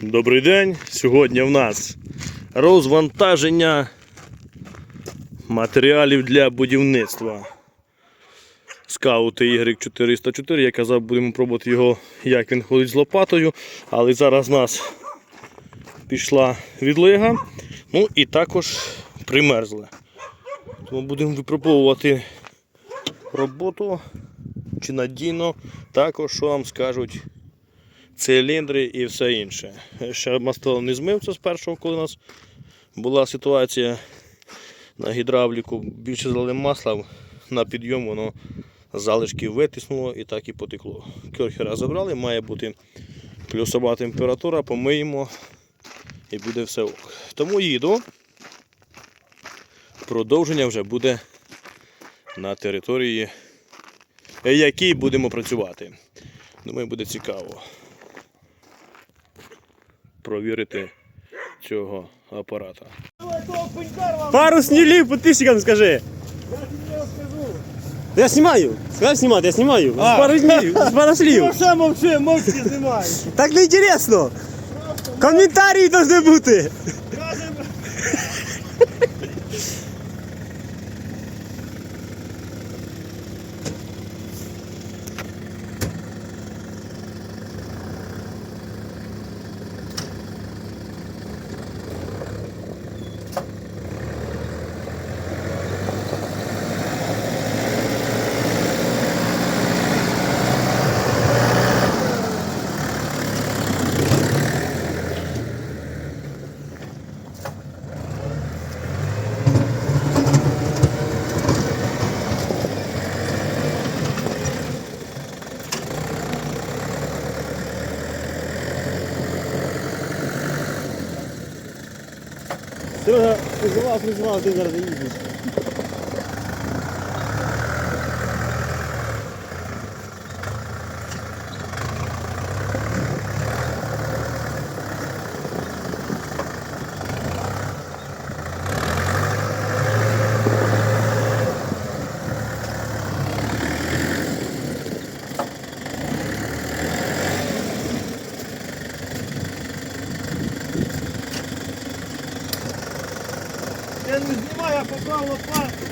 Добрий день. Сьогодні в нас розвантаження матеріалів для будівництва. Скаут Y404. Я казав, будемо пробувати його, як він ходить з лопатою. Але зараз в нас пішла відлига. Ну і також примерзли. Тому будемо випробовувати роботу чи надійно. Також що вам скажуть циліндри і все інше. Ще мастило не змився з першого, коли у нас була ситуація на гідравліку. Більше залили масла на підйом, воно залишки витиснуло і так і потекло. Керхера забрали, має бути плюсова температура, помиємо і буде все ок. Тому їду. Продовження вже буде на території, якій будемо працювати. Думаю, буде цікаво провірити цього апарата. Пару снілів підписчикам скажи. Я снимаю. Сказав знімати, я знімаю. З пару слів. З пару слів. Все мовчи, мовчи знімай. Так не інтересно. Коментарі повинні бути. Призивав, призивав, ти зараз їздиш. Знімаю, я поклав лопату.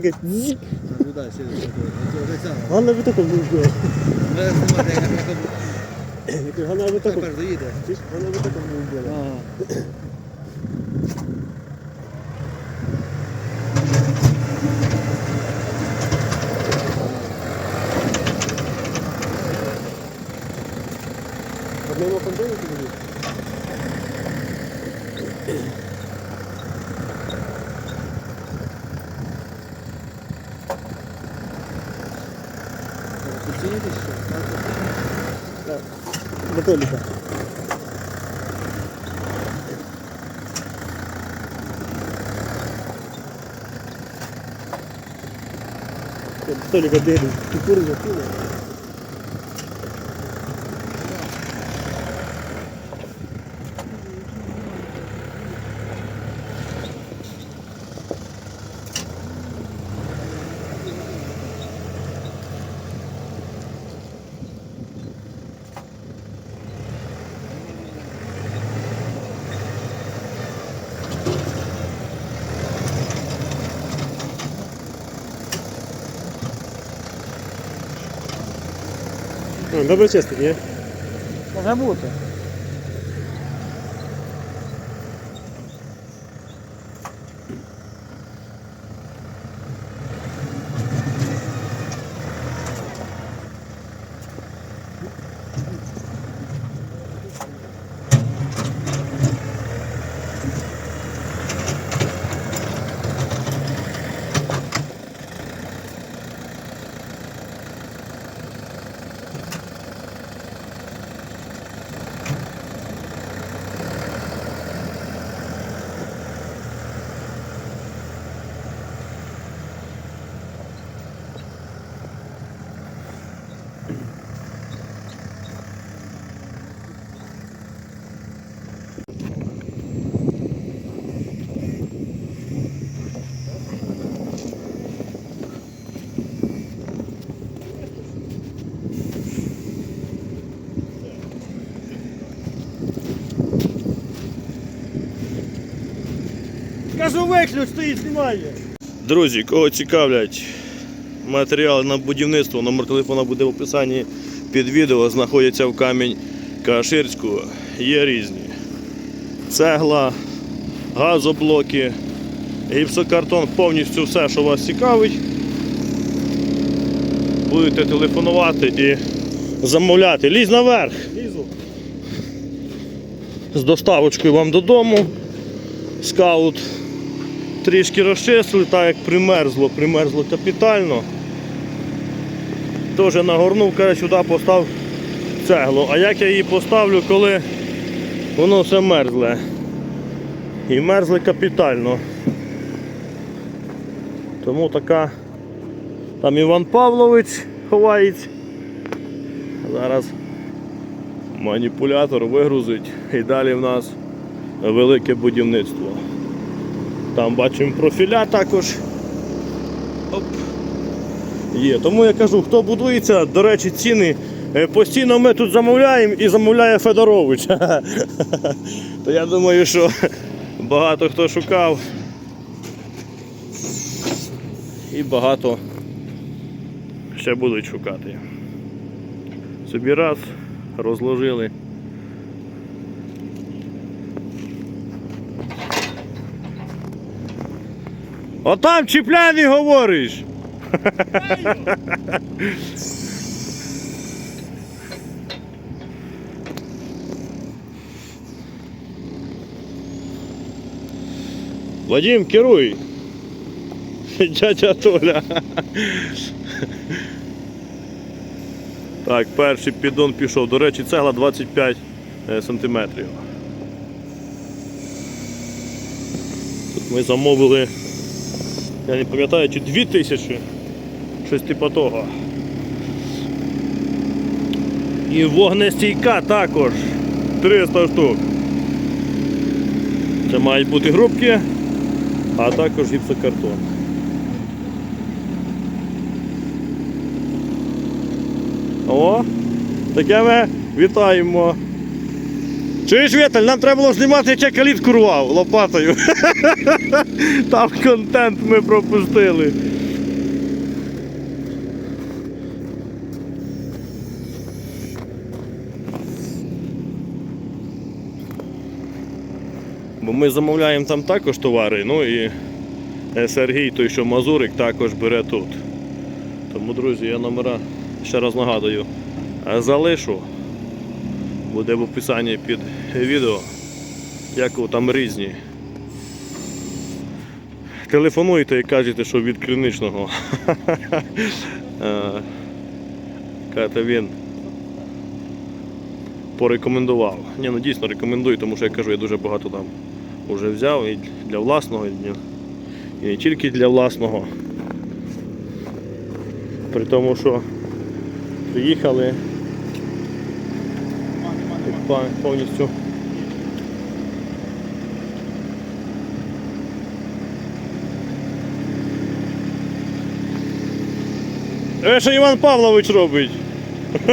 Полади! Командир! Короткі буде. Таке дзік. далі. Це Ганна ви таку не вбила. Мене знімати, як я Я кажу, Ганна ви таку. тепер доїде. とにかく出るところが。Добре чесно, ні? Може. Кажу, виключ, стоїть, знімає. Друзі, кого цікавлять матеріали на будівництво, номер телефона буде в описанні під відео, знаходяться в камінь Каширську. Є різні. Цегла, газоблоки, гіпсокартон, повністю все, що вас цікавить. Будете телефонувати і замовляти. Лізь наверх Лізу. з доставочкою вам додому. Скаут трішки розчистили, так як примерзло, примерзло капітально. Теж нагорнув, каже, сюди постав цеглу. А як я її поставлю, коли воно все мерзле? І мерзле капітально. Тому така там Іван Павлович ховається. Зараз маніпулятор вигрузить і далі в нас велике будівництво. Там бачимо профіля також. Оп. Є. Тому я кажу, хто будується, до речі, ціни. е, Постійно ми тут замовляємо і замовляє Федорович. То я думаю, що багато хто шукав. І багато ще будуть шукати. Собі раз розложили. Отам чіпляний говориш. Вадим, керуй. Дядя Толя. Так, перший піддон пішов. До речі, цегла 25 е, сантиметрів. Тут ми замовили, я не пам'ятаю, чи 2000, щось типу того. І вогнестійка також 300 штук. Це мають бути грубки, а також гіпсокартон. О, таке ми вітаємо. Чуєш, Віталь, нам треба було знімати, як я калітку рвав лопатою. Там контент ми пропустили. Бо ми замовляємо там також товари, ну і Сергій, той, що Мазурик, також бере тут. Тому, друзі, я номера ще раз нагадую, залишу. Буде в описанні під відео. Як там різні. Телефонуйте і кажете, що від клінічного. Е, Кажете, він порекомендував. Ні, ну дійсно рекомендую, тому що я кажу, я дуже багато там вже взяв і для власного, і не тільки для власного. При тому, що приїхали і повністю. Е, що Іван Павлович робить?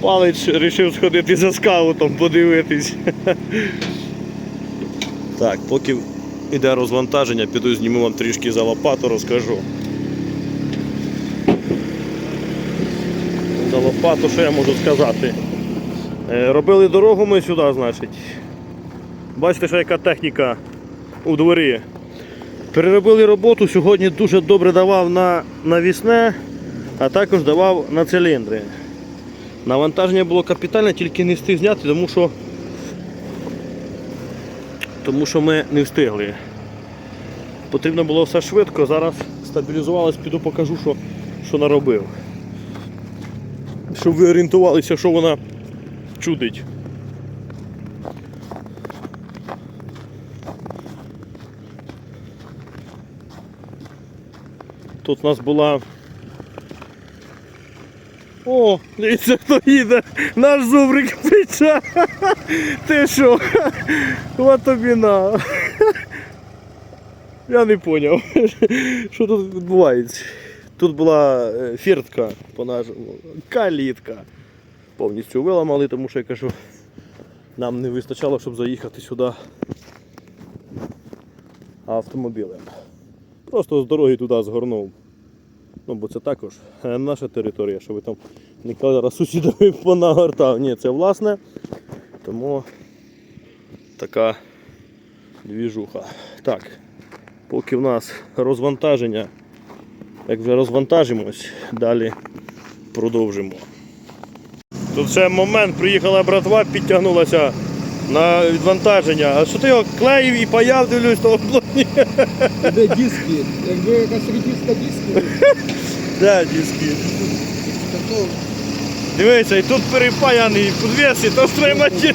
Палич вирішив сходити за скаутом, подивитись. Так, поки йде розвантаження, піду зніму вам трішки за лопату, розкажу. За лопату, що я можу сказати? Е, Робили дорогу ми сюди, значить. Бачите, що яка техніка у дворі. Переробили роботу, сьогодні дуже добре давав на навісне, а також давав на циліндри. Навантаження було капітальне, тільки не встиг зняти, тому що, тому що ми не встигли. Потрібно було все швидко, зараз стабілізувалось, піду покажу, що, що наробив. Щоб ви орієнтувалися, що вона чудить. Тут у нас була. О, дивіться, хто їде. Наш зубрик пече. Ти що? От тобі на. Я не зрозумів, що тут відбувається. Тут була е, фіртка по-нашому, калітка. Повністю виламали, тому що я кажу, нам не вистачало, щоб заїхати сюди автомобілем. Просто з дороги туди згорнув. Ну, бо це також е, наша територія, що ви там не зараз сусідові понагортав. Ні, це власне. Тому така двіжуха. Так, поки в нас розвантаження, як вже розвантажимось, далі продовжимо. Тут ще момент, приїхала братва, підтягнулася на відвантаження. А що ти його клеїв і паяв, дивлюсь, того плані. Де диски? Якби якась редиска диски, Де диски? Дивися, і тут перепаяний підвес, і то стриматі.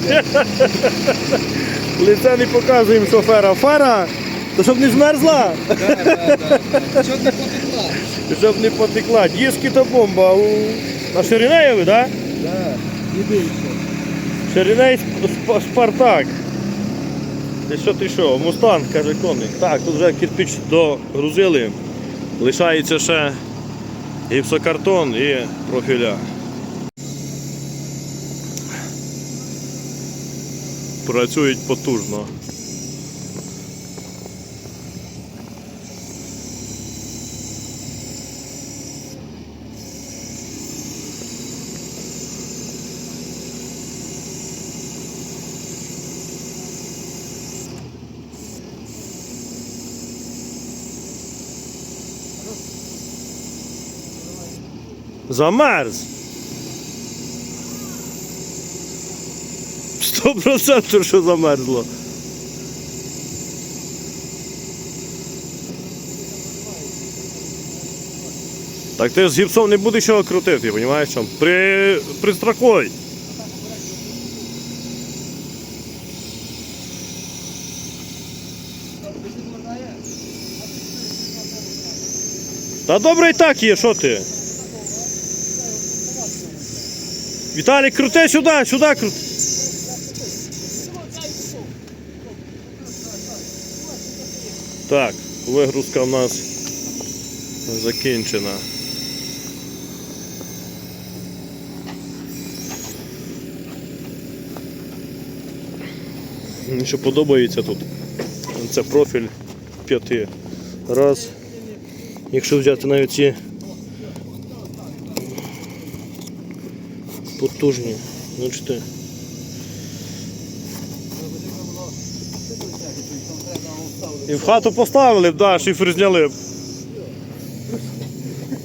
Лице не показуємо шофера. Фара, то щоб не змерзла, да, да, да. Що не потекла? щоб не потекла. Диски то бомба. У... На Ширинеєві, так? Да, і більше. Шириней Сп- Спартак. Ти що ти що? Мустанг, каже коник. Так, тут вже кирпич догрузили. Лишається ще гіпсокартон і профіля. Працюють потужно. Замерз. Сто процентів, що замерзло. Так ти з гіпсом не будеш його крутити, розумієш? При, пристрокуй. Та добре і так є, що ти? Віталій, крути сюди, сюди крути. Так, вигрузка в нас закінчена. Мені що подобається тут. Це профіль п'яти. Раз. Якщо взяти навіть ці потужні Ну чти. І в хату поставили б, да, шифр зняли б.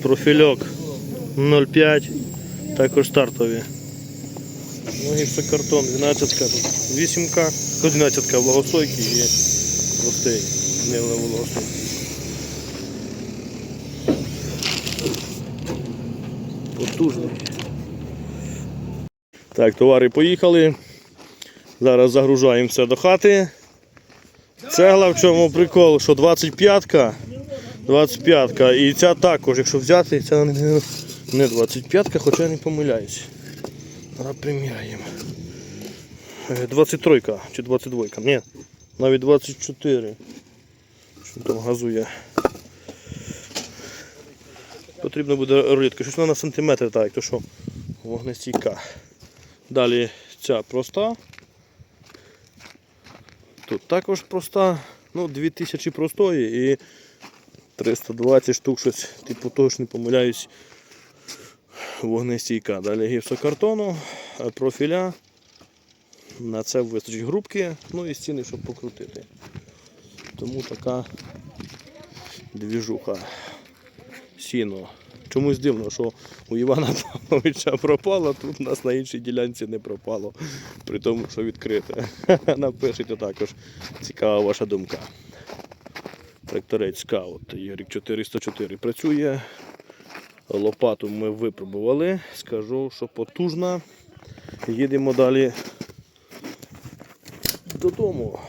Профільок 0,5. Також стартові. Ну гіпсокартон 12 тут 8 11 влагостойкий і простий, не вологостойкий. Потужний. Так, товари поїхали. Зараз загружаємо все до хати. Цегла в чому прикол, що 25-ка, 25-ка і ця також, якщо взяти, ця не- не 25-ка, хоча я не помиляюсь. Зараз приміряємо. Е, 23 чи 22, ні, навіть 24. Що там газує. Потрібно буде рулетка. Щось вона на сантиметр, так, то що вогнестійка. Далі ця проста. Тут також проста. Ну, 2000 простої і 320 штук щось, типу того ж не помиляюсь. Вогнестійка. Далі гіпсокартону, профіля. На це вистачить грубки, ну і стіни, щоб покрутити. Тому така двіжуха. Сіно. Чомусь дивно, що у Івана Павловича пропало, тут у нас на іншій ділянці не пропало, при тому, що відкрите. Напишіть також. Цікава ваша думка. Тракторець Скаут Ігрік 404 працює. Лопату ми випробували. Скажу, що потужна. Їдемо далі додому.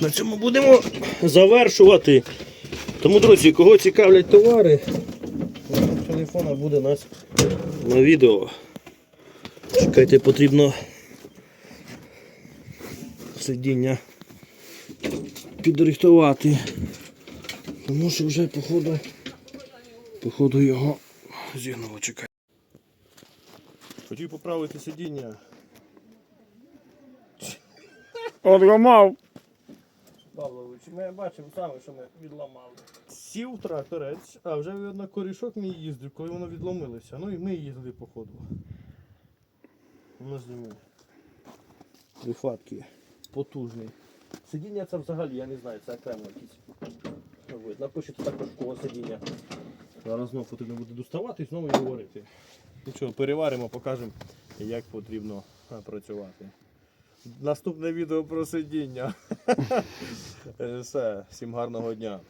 На цьому будемо завершувати. Тому, друзі, кого цікавлять товари, номер телефона буде у нас на відео. Чекайте, потрібно сидіння підрихтувати. Тому що вже походу, походу його зігнуло чекай. Хотів поправити сидіння. Одламав. Павлович, ми бачимо саме, що ми відламали. Сів тракторець, а вже видно корішок мій їздив, коли воно відломилося. Ну і ми їздили по ходу. Воно зніми. Прихватки. Потужний. Сидіння це взагалі, я не знаю, це окремо якісь. Ну, Напишіть також кого сидіння. Зараз знову потрібно буде доставати і знову його варити. Нічого, переваримо, покажемо, як потрібно працювати. Наступне відео про сидіння. Е, Все, всім гарного дня.